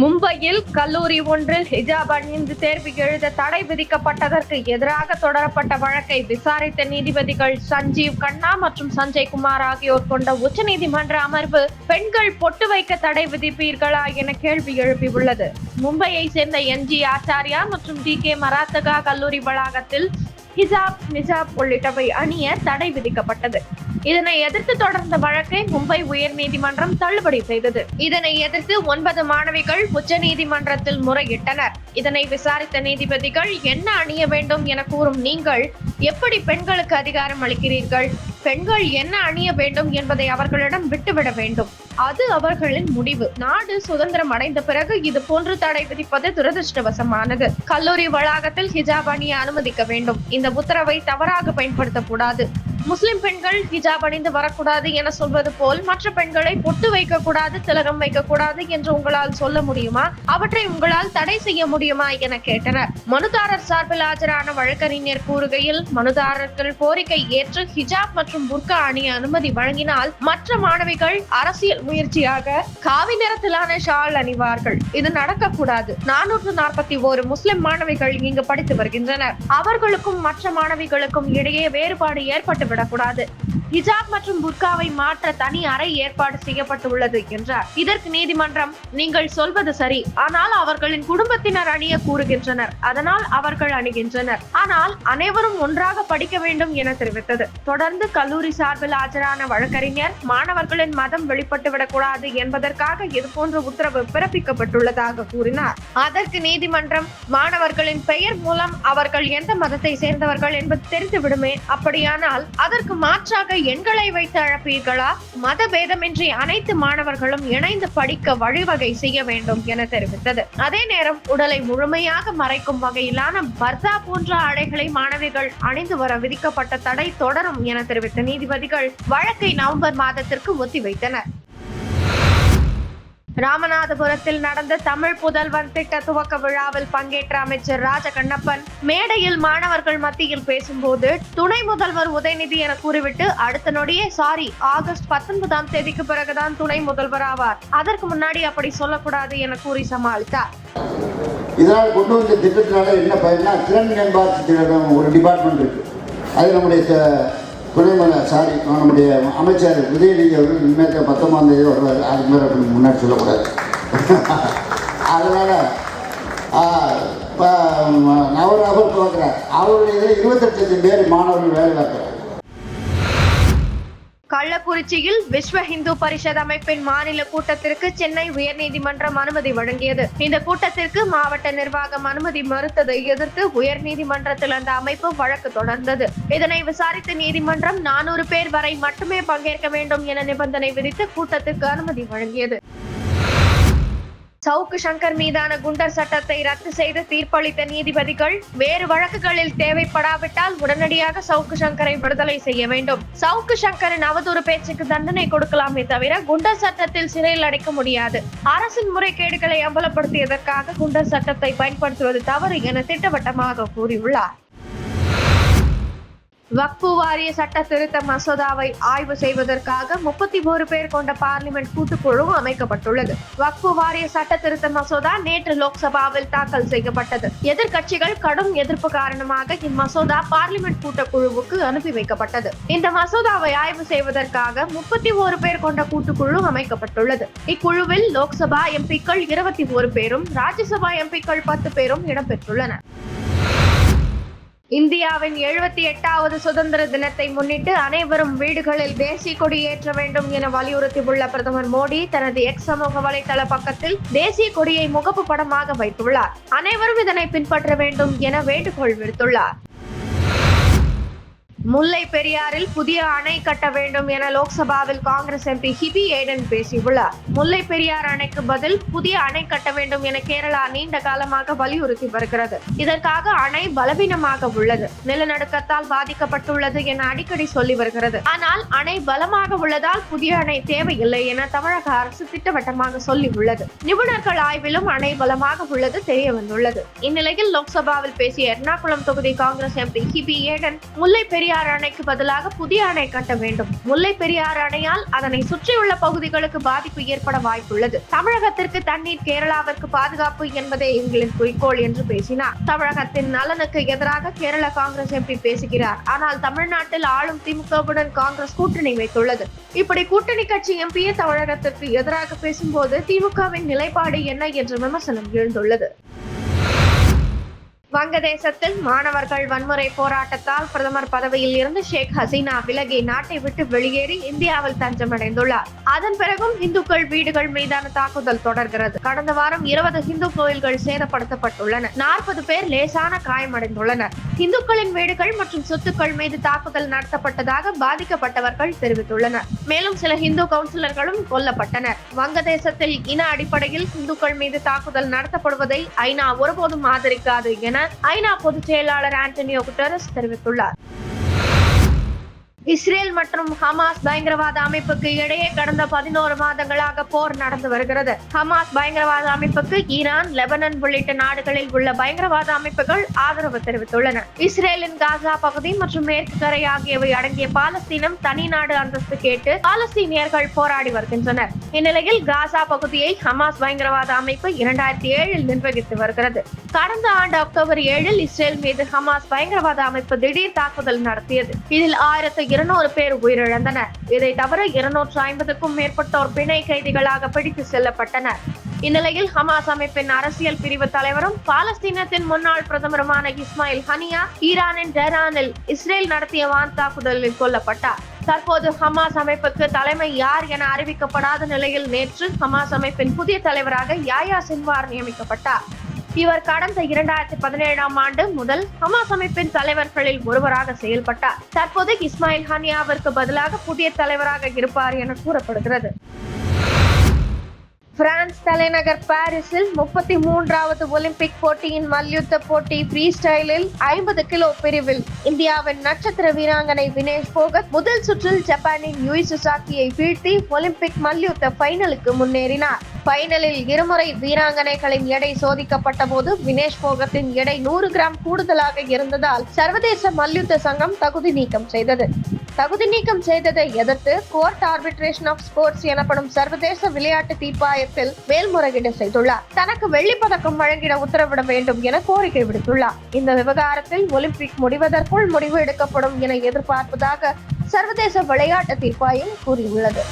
மும்பையில் கல்லூரி ஒன்றில் ஹிஜாப் அணிந்து தேர்வு எழுத தடை விதிக்கப்பட்டதற்கு எதிராக தொடரப்பட்ட வழக்கை விசாரித்த நீதிபதிகள் சஞ்சீவ் கண்ணா மற்றும் சஞ்சய் குமார் ஆகியோர் கொண்ட உச்சநீதிமன்ற அமர்வு பெண்கள் பொட்டு வைக்க தடை விதிப்பீர்களா என கேள்வி எழுப்பியுள்ளது. மும்பையை சேர்ந்த என் ஜி ஆச்சாரியா மற்றும் டி கே மராத்தகா கல்லூரி வளாகத்தில் ஹிஜாப் நிஜாப் உள்ளிட்டவை அணிய தடை விதிக்கப்பட்டது. இதனை எதிர்த்து தொடர்ந்த வழக்கை மும்பை உயர்நீதிமன்றம் தள்ளுபடி செய்தது. இதனை எதிர்த்து ஒன்பது மாணவிகள் உச்சநீதிமன்றத்தில் முறையிட்டனர். இதனை விசாரித்த நீதிபதிகள் என்ன அணிய வேண்டும் என கூறும் நீங்கள் எப்படி பெண்களுக்கு அதிகாரம் அளிக்கிறீர்கள்? பெண்கள் என்ன அணிய வேண்டும் என்பதை அவர்களிடம் விட்டுவிட வேண்டும். அது அவர்களின் முடிவு. நாடு சுதந்திரம் அடைந்த பிறகு இது போன்று தடை விதிப்பது துரதிருஷ்டவசமானது. கல்லூரி வளாகத்தில் ஹிஜாப் அணிய அனுமதிக்க வேண்டும். இந்த உத்தரவை தவறாக பயன்படுத்தக்கூடாது. முஸ்லிம் பெண்கள் ஹிஜாப் அணிந்து வரக்கூடாது என சொல்வது போல் மற்ற பெண்களை பொட்டு வைக்க கூடாது திலகம் வைக்க கூடாது என்று உங்களால் சொல்ல முடியுமா? அவற்றை உங்களால் தடை செய்ய முடியுமா என கேட்டனர். மனுதாரர் சார்பில் ஆஜரான வழக்கறிஞர் கூறுகையில் மனுதாரர்கள் கோரிக்கை ஏற்று ஹிஜாப் மற்றும் புர்கா அணிய அனுமதி வழங்கினால் மற்ற மாணவிகள் அரசியல் முயற்சியாக காவி நிறத்திலான ஷால் அணிவார்கள். இது நடக்கக்கூடாது. நானூற்று நாற்பத்தி ஓரு முஸ்லிம் மாணவிகள் இங்கு படித்து வருகின்றனர். அவர்களுக்கும் மற்ற மாணவிகளுக்கும் இடையே வேறுபாடு ஏற்பட்டுவிடும். விடக்கூடாது ஹிஜாப் மற்றும் புர்காவை மாற்ற தனி அறை ஏற்பாடு செய்யப்பட்டுள்ளது என்றார். இதற்கு நீதிமன்றம் நீங்கள் சொல்வது சரி. ஆனால் அவர்களின் குடும்பத்தினர் அணிய கூறுகின்றனர். அதனால் அவர்கள் அணிகின்றனர். ஆனால் அனைவரும் ஒன்றாக படிக்க வேண்டும் என தெரிவித்தது. தொடர்ந்து கல்லூரி சார்பில் ஆஜரான வழக்கறிஞர் மாணவர்களின் மதம் வெளிப்பட்டுவிடக் கூடாது என்பதற்காக இதுபோன்ற உத்தரவு பிறப்பிக்கப்பட்டுள்ளதாக கூறினார். அதற்கு நீதிமன்றம் மாணவர்களின் பெயர் மூலம் அவர்கள் எந்த மதத்தை சேர்ந்தவர்கள் என்பது தெரிந்துவிடுமே. அப்படியானால் அதற்கு மாற்றாக எண்களை வைத்து அழைப்பீர்களா? மத பேதமின்றி அனைத்து மாணவர்களும் இணைந்து படிக்க வழிவகை செய்ய வேண்டும் என தெரிவித்தது. அதே நேரம் உடலை முழுமையாக மறைக்கும் வகையிலான பர்தா போன்ற ஆடைகளை மாணவிகள் அணிந்து வர விதிக்கப்பட்ட தடை தொடரும் என தெரிவித்த நீதிபதிகள் வழக்கை நவம்பர் மாதத்திற்கு ஒத்திவைத்தனர். ராமநாதபுரத்தில் நடந்த தமிழ் புதல்வன் திட்ட துவக்க விழாவில் பங்கேற்ற அமைச்சர் ராஜ கண்ணப்பன் மேடையில் மாணவர்கள் மத்தியில் பேசும்போது துணை முதல்வர் உதயநிதி என கூறிவிட்டு அடுத்த நொடியே சாரி ஆகஸ்ட் பத்தொன்பதாம் தேதிக்கு பிறகுதான் துணை முதல்வர் ஆவார். அதற்கு முன்னாடி அப்படி சொல்லக்கூடாது என கூறி சமாளித்தார். இதனால் கொண்டு வந்த திட்டத்தினால என்ன பயன்னா திறன் மேம்பாட்டு திட்டம் ஒரு டிபார்ட்மெண்ட் இருக்கு. அது நம்முடைய த- சாரி நம்முடைய அமைச்சர் உதயநிதி அவர்கள் இனிமேல் பத்தொன்பதாம் தேதி வருவார். அதுக்கு மேலே அப்படி முன்னாடி சொல்லக்கூடாது. அதனால் அவர் அவர் பார்க்குறார் அவருடைய இதில் இருபத்தெட்டு லட்சம் பேர் மாணவர்கள் வேலை பார்க்குறார் கள்ளக்குறிச்சியில் விஸ்வ இந்து பரிஷத் அமைப்பின் மாநில கூட்டத்திற்கு சென்னை உயர்நீதிமன்றம் அனுமதி வழங்கியது. இந்த கூட்டத்திற்கு மாவட்ட நிர்வாகம் அனுமதி மறுத்ததை எதிர்த்து உயர்நீதிமன்றத்தில் அந்த அமைப்பு வழக்கு தொடர்ந்தது. இதனை விசாரித்த நீதிமன்றம் நானூறு பேர் வரை மட்டுமே பங்கேற்க வேண்டும் என நிபந்தனை விதித்து கூட்டத்திற்கு அனுமதி வழங்கியது. சவுக்கு சங்கர் மீதான குண்டர் சட்டத்தை ரத்து செய்து தீர்ப்பளித்த நீதிபதிகள் வேறு வழக்குகளில் தேவைப்படாவிட்டால் உடனடியாக சவுக்கு சங்கரை விடுதலை செய்ய வேண்டும். சவுக்கு சங்கரின் அவதூறு பேச்சுக்கு தண்டனை கொடுக்கலாமே தவிர குண்டர் சட்டத்தில் சிறையில் அடைக்க முடியாது. அரசின் முறைகேடுகளை அம்பலப்படுத்தியதற்காக குண்டர் சட்டத்தை பயன்படுத்துவது தவறு என திட்டவட்டமாக கூறியுள்ளார். வக்பு வாரிய சட்ட திருத்த மசோதாவை ஆய்வு செய்வதற்காக முப்பத்தி ஒரு பேர் கொண்ட பார்லிமெண்ட் கூட்டுக்குழு அமைக்கப்பட்டுள்ளது. வக்பு வாரிய சட்ட திருத்த மசோதா நேற்று லோக்சபாவில் தாக்கல் செய்யப்பட்டது. எதிர்கட்சிகள் கடும் எதிர்ப்பு காரணமாக இம்மசோதா பார்லிமெண்ட் கூட்டக்குழுவுக்கு அனுப்பி வைக்கப்பட்டது. இந்த மசோதாவை ஆய்வு செய்வதற்காக முப்பத்தி ஒரு பேர் கொண்ட கூட்டுக்குழு அமைக்கப்பட்டுள்ளது. இக்குழுவில் லோக்சபா எம்பிக்கள் இருபத்தி ஒரு பேரும் ராஜ்யசபா எம்பிக்கள் பத்து பேரும் இடம்பெற்றுள்ளனர் இந்தியாவின் எழுபத்தி எட்டாவது சுதந்திர தினத்தை முன்னிட்டு அனைவரும் வீடுகளில் தேசிய கொடி ஏற்ற வேண்டும் என வலியுறுத்தியுள்ள பிரதமர் மோடி தனது எக்ஸ் சமூக வலைதள பக்கத்தில் தேசிய கொடியை முகப்பு படமாக வைத்துள்ளார். அனைவரும் இதனை பின்பற்ற வேண்டும் என வேண்டுகோள் விடுத்துள்ளார். முல்லை பெரியாறில் புதிய அணை கட்ட வேண்டும் என லோக்சபாவில் காங்கிரஸ் எம்பி ஹிபி ஏடன் பேசியுள்ளார். முல்லை பெரியார் அணைக்கு பதில் புதிய அணை கட்ட வேண்டும் என கேரளா நீண்ட காலமாக வலியுறுத்தி வருகிறது. இதற்காக அணை பலவீனமாக உள்ளது. நிலநடுக்கத்தால் பாதிக்கப்பட்டுள்ளது என அடிக்கடி சொல்லி வருகிறது. ஆனால் அணை பலமாக உள்ளதால் புதிய அணை தேவையில்லை என தமிழக அரசு திட்டவட்டமாக சொல்லி உள்ளது. நிபுணர்கள் ஆய்விலும் அணை பலமாக உள்ளது தெரிய வந்துள்ளது. இந்நிலையில் லோக்சபாவில் பேசிய எர்ணாகுளம் தொகுதி காங்கிரஸ் எம்பி ஹிபி ஏடன் முல்லை பெரியார் பெரியார் அணைக்கு பதிலாக புதிய அணை கட்ட வேண்டும். முல்லை பெரியார் அணையால் அதனை சுற்றியுள்ள பகுதிகளுக்கு பாதிப்பு ஏற்பட வாய்ப்புள்ளது. தமிழகத்திற்கு தண்ணீர் கேரளாவிற்கு பாதுகாப்பு என்பதே எங்களின் குறிக்கோள் என்று பேசினார். தமிழகத்தின் நலனுக்கு எதிராக கேரள காங்கிரஸ் எம்பி பேசுகிறார். ஆனால் தமிழ்நாட்டில் ஆளும் திமுகவுடன் காங்கிரஸ் கூட்டணி வைத்துள்ளது. இப்படி கூட்டணி கட்சி எம்பியே தமிழகத்திற்கு எதிராக பேசும்போது திமுகவின் நிலைப்பாடு என்ன என்ற விமர்சனம் எழுந்துள்ளது. வங்கதேசத்தில் மாணவர்கள் வன்முறை போராட்டத்தால் பிரதமர் பதவியில் இருந்து ஷேக் ஹசீனா விலகி நாட்டை விட்டு வெளியேறி இந்தியாவில் தஞ்சமடைந்துள்ளார். அதன் பிறகும் இந்துக்கள் வீடுகள் மீதான தாக்குதல் தொடர்கிறது. கடந்த வாரம் இருபது இந்து கோயில்கள் சேதப்படுத்தப்பட்டுள்ளன. நாற்பது பேர் லேசான காயமடைந்துள்ளனர். இந்துக்களின் வீடுகள் மற்றும் சொத்துக்கள் மீது தாக்குதல் நடத்தப்பட்டதாக பாதிக்கப்பட்டவர்கள் தெரிவித்துள்ளனர். மேலும் சில இந்து கவுன்சிலர்களும் கொல்லப்பட்டனர். வங்கதேசத்தில் இன அடிப்படையில் இந்துக்கள் மீது தாக்குதல் நடத்தப்படுவதை ஐநா ஒருபோதும் ஆதரிக்காது என ஐநா பொதுச் செயலாளர் ஆண்டனியோ குட்டரஸ் தெரிவித்துள்ளார். இஸ்ரேல் மற்றும் ஹமாஸ் பயங்கரவாத அமைப்புக்கு இடையே கடந்த பதினோரு மாதங்களாக போர் நடந்து வருகிறது. ஹமாஸ் பயங்கரவாத அமைப்புக்கு ஈரான் லெபனன் உள்ளிட்ட நாடுகளில் உள்ள பயங்கரவாத அமைப்புகள் ஆதரவு தெரிவித்துள்ளன. இஸ்ரேலின் காசா பகுதி மற்றும் மேற்கு கரை ஆகியவை அடங்கிய பாலஸ்தீனம் தனி நாடு அந்தஸ்து கேட்டு பாலஸ்தீனியர்கள் போராடி வருகின்றனர். இந்நிலையில் காசா பகுதியை ஹமாஸ் பயங்கரவாத அமைப்பு இரண்டாயிரத்தி ஏழில் நிர்வகித்து வருகிறது. கடந்த ஆண்டு அக்டோபர் ஏழில் இஸ்ரேல் மீது ஹமாஸ் பயங்கரவாத அமைப்பு திடீர் தாக்குதல் நடத்தியது. இதில் ஆயிரத்து இருநூறு பேர் உயிரிழந்தனர். இதை தவிர இருநூற்று ஐம்பதுக்கும் மேற்பட்டோர் பிணை கைதிகளாக பிடித்து செல்லப்பட்டனர். இந்நிலையில் ஹமாஸ் அமைப்பின் அரசியல் பிரிவு தலைவரும் பாலஸ்தீனத்தின் முன்னாள் பிரதமருமான இஸ்மாயில் ஹனியா ஈரானின் டெஹ்ரானில் இஸ்ரேல் நடத்திய வான் தாக்குதலில் கொல்லப்பட்டார். தற்போது ஹமாஸ் அமைப்புக்கு தலைமை யார் என அறிவிக்கப்படாத நிலையில் நேற்று ஹமாஸ் அமைப்பின் புதிய தலைவராக யாயா சின்வார் நியமிக்கப்பட்டார். இவர் கடந்த இரண்டாயிரத்தி பதினேழாம் ஆண்டு முதல் ஹமாஸ் அமைப்பின் தலைவர்களில் ஒருவராக செயல்பட்டார். தற்போது இஸ்மாயில் ஹனியாவிற்கு பதிலாக புதிய தலைவராக இருப்பார் என கூறப்படுகிறது. பிரான்ஸ் தலைநகர் பாரிஸில் முப்பத்தி மூன்றாவது ஒலிம்பிக் போட்டியின் மல்யுத்த போட்டி ஃப்ரீ ஸ்டைலில் ஐம்பது கிலோ பிரிவில் இந்தியாவின் நட்சத்திர வீராங்கனை வினேஷ் போகத் முதல் சுற்றில் ஜப்பானின் யூய் சுசாக்கியை வீழ்த்தி ஒலிம்பிக் மல்யுத்த ஃபைனலுக்கு முன்னேறினார். ஃபைனலில் இருமுறை வீராங்கனைகளின் எடை சோதிக்கப்பட்ட போது வினேஷ் போகத்தின் எடை நூறு கிராம் கூடுதலாக இருந்ததால் சர்வதேச மல்யுத்த சங்கம் தகுதி நீக்கம் செய்தது. தகுதி நீக்கம் செய்ததை எதிர்த்து கோர்ட் ஆர்பிட்ரேஷன் ஆஃப் ஸ்போர்ட்ஸ் எனப்படும் சர்வதேச விளையாட்டு தீர்ப்பாயத்தில் மேல்முறையீடு செய்துள்ளார். தனக்கு வெள்ளிப்பதக்கம் வழங்கிட உத்தரவிட வேண்டும் என கோரிக்கை விடுத்துள்ளார். இந்த விவகாரத்தில் ஒலிம்பிக் முடிவதற்குள் முடிவு எடுக்கப்படும் என எதிர்பார்ப்பதாக சர்வதேச விளையாட்டு தீர்ப்பாயம் கூறியுள்ளது.